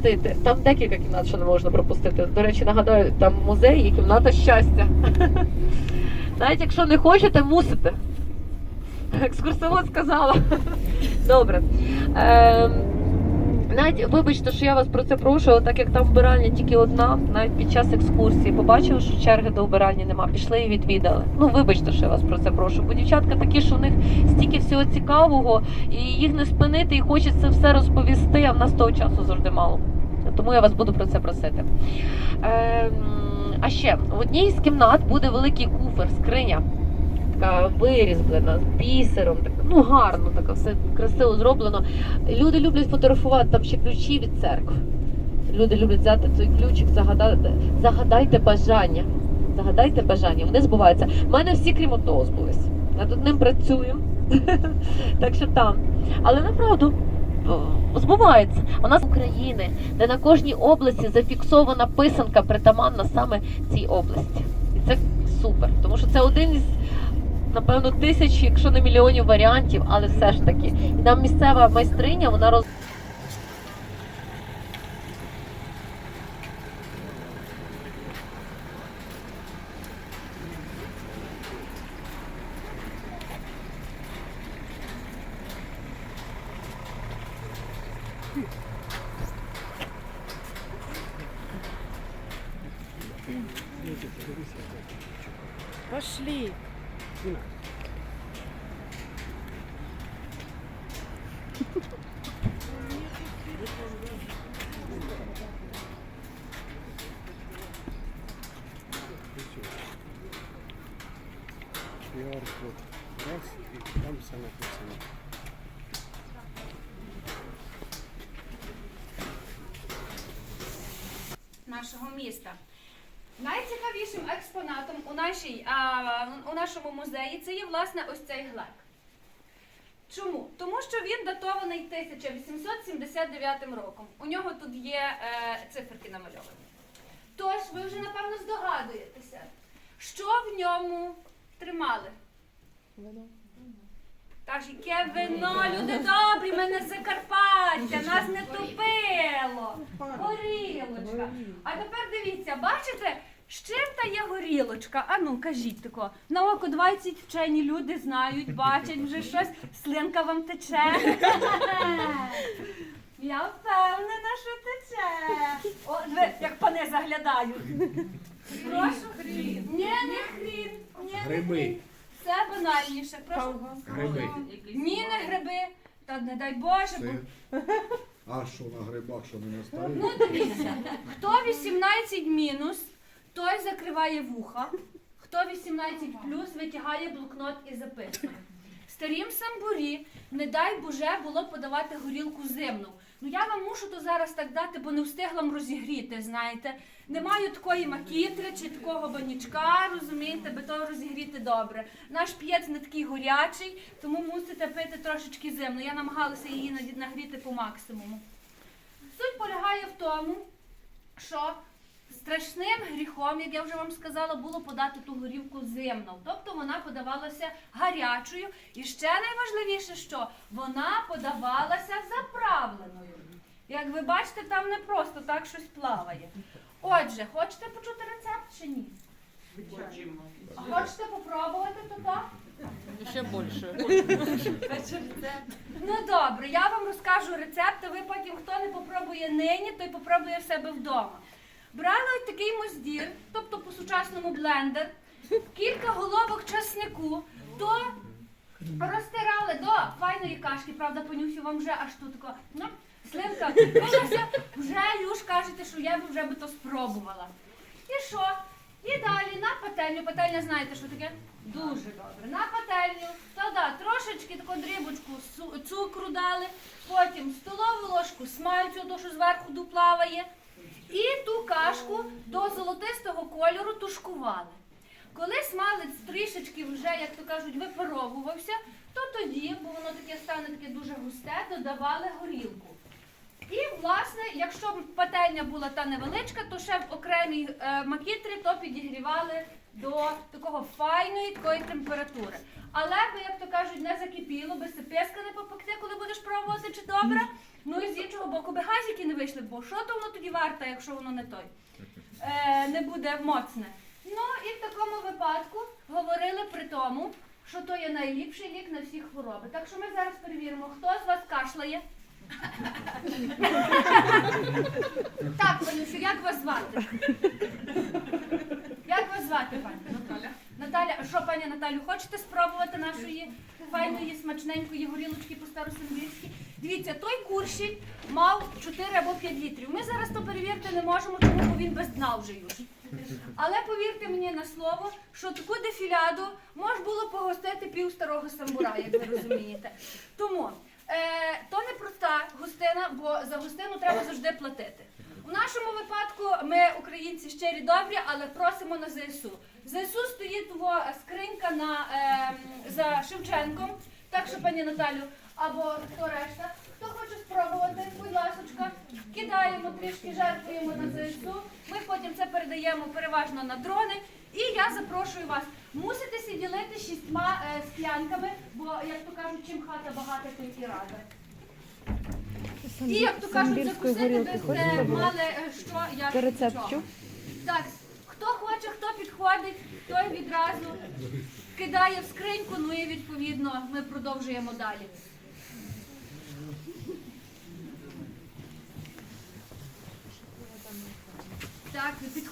пропустити. Там декілька кімнат, що не можна пропустити. До речі, нагадаю, там музей і кімната щастя. Навіть якщо не хочете, мусите. Екскурсовод сказала. Добре. Ем, навіть вибачте, що я вас про це прошу, так як там вбиральня тільки одна, навіть під час екскурсії побачили, що черги до вбиральні нема, пішли і відвідали. Ну вибачте, що я вас про це прошу. Бо дівчатка такі, що у них стільки всього цікавого, і їх не спинити, і хочеться все розповісти, а в нас того часу завжди мало. Тому я вас буду про це просити. Ем, а ще в одній з кімнат буде великий куфер, скриня. Така вирізблена з бісером, така, ну гарно, така все красиво зроблено. Люди люблять фотографувати там ще ключі від церкви. Люди люблять взяти цей ключик, загадати, загадайте бажання. Загадайте бажання, вони збуваються. У мене всі, крім одного, збулись. Я тут ним працюю. так що там. Але направду збувається. У нас України, де на кожній області зафіксована писанка притаманна саме цій області. І це супер, тому що це один із напевно тисяч, якщо не мільйонів варіантів, але все ж таки. І там місцева майстриня, вона роз. Пошли. Раз, і там все написано. Нашого міста. Найцікавішим експонатом у, нашій, а, у нашому музеї це є власне ось цей глек. Чому? Тому що він датований 1879 роком. У нього тут є е, циферки намальовані. Тож, ви вже напевно здогадуєтеся, що в ньому тримали. Та ж яке вино, люди добрі, мене Закарпаття, нас не топило. Горілочка. А тепер дивіться, бачите, з чим та є горілочка? А ну, кажіть тако. На око 20 вчені люди знають, бачать вже щось, слинка вам тече. Я впевнена, що тече. О, ви, як пани заглядають. Прошу. Ні, не хрін. Ні, не Гриби. хрін. Це банальніше. Прошу. Гриби. Ні, не гриби. Та не дай Боже, бо Це. А що на грибах, що не Ну, дивіться, хто 18 мінус, той закриває вуха, хто 18 плюс, витягає блокнот і записує. Старім самбурі, не дай Боже, було подавати горілку зимну. Ну я вам мушу то зараз так дати, бо не встигла м розігріти, знаєте. Не маю такої макітри чи такого банічка, розумієте, би то розігріти добре. Наш п'єць не такий горячий, тому мусите пити трошечки зимно. Я намагалася її нагріти по максимуму. Суть полягає в тому, що страшним гріхом, як я вже вам сказала, було подати ту горівку зимно. Тобто вона подавалася гарячою. І ще найважливіше, що вона подавалася заправленою. Як ви бачите, там не просто так щось плаває. Отже, хочете почути рецепт чи ні? А хочете попробувати то так? Ще більше. Ну добре, я вам розкажу рецепт, а ви потім, хто не попробує нині, той попробує в себе вдома. Брали такий моздір, тобто по-сучасному блендер, кілька головок часнику, то розтирали до файної кашки, правда, понюхаю вам вже аж тут тако. Ну, слинка, вже Люш кажете, що я б вже би то спробувала. І що? І далі на пательню. Пательня знаєте, що таке? Дуже добре. На пательню, туди трошечки таку дрібочку цукру дали, потім столову ложку смальцю, то що зверху дуплаває, і ту кашку до золотистого кольору тушкували. Коли смалець трішечки вже, як то кажуть, випаровувався, то тоді, бо воно таке стане таке дуже густе, додавали горілку. І, власне, якщо пательня була та невеличка, то ще в окремій е, макітрі то підігрівали до такого файної такої температури. Але би, як то кажуть, не закипіло, би сиписка не попекти, коли будеш пробувати, чи добре. Ну і з іншого боку, би газики не вийшли, бо що то воно тоді варте, якщо воно не той е, не буде моцне. Ну і в такому випадку говорили при тому, що то є найліпший лік на всі хвороби. Так що ми зараз перевіримо, хто з вас кашляє. так, Ванюшу, як вас звати? Як вас звати, пані? Наталя. Наталя, а що, пані Наталю, хочете спробувати нашої файної смачненької горілочки по старосимбірськи? Дивіться, той куршіль мав 4 або 5 літрів. Ми зараз то перевірити не можемо, тому бо він без дна вже юж. Але повірте мені на слово, що таку дефіляду можна було погостити пів старого самурая, як ви розумієте. Тому е, то не проста гостина, бо за гостину треба завжди платити. У нашому випадку ми, українці, щирі добрі, але просимо на ЗСУ. ЗСУ стоїть во скринька на, ем, за Шевченком. Так що, пані Наталю, або хто решта, хто хоче спробувати, будь ласочка, кидаємо трішки, жертвуємо на ЗСУ. Ми потім це передаємо переважно на дрони. І я запрошую вас. Мусите сі ділити шістьма е, склянками, бо, як то кажуть, чим хата багата, тим і рада. І як то кажуть, закусити ви е, мали е, що, як Це рецепт чого. чув? Так, хто хоче, хто підходить, той відразу кидає в скриньку, ну і відповідно ми продовжуємо далі. Так, підходить.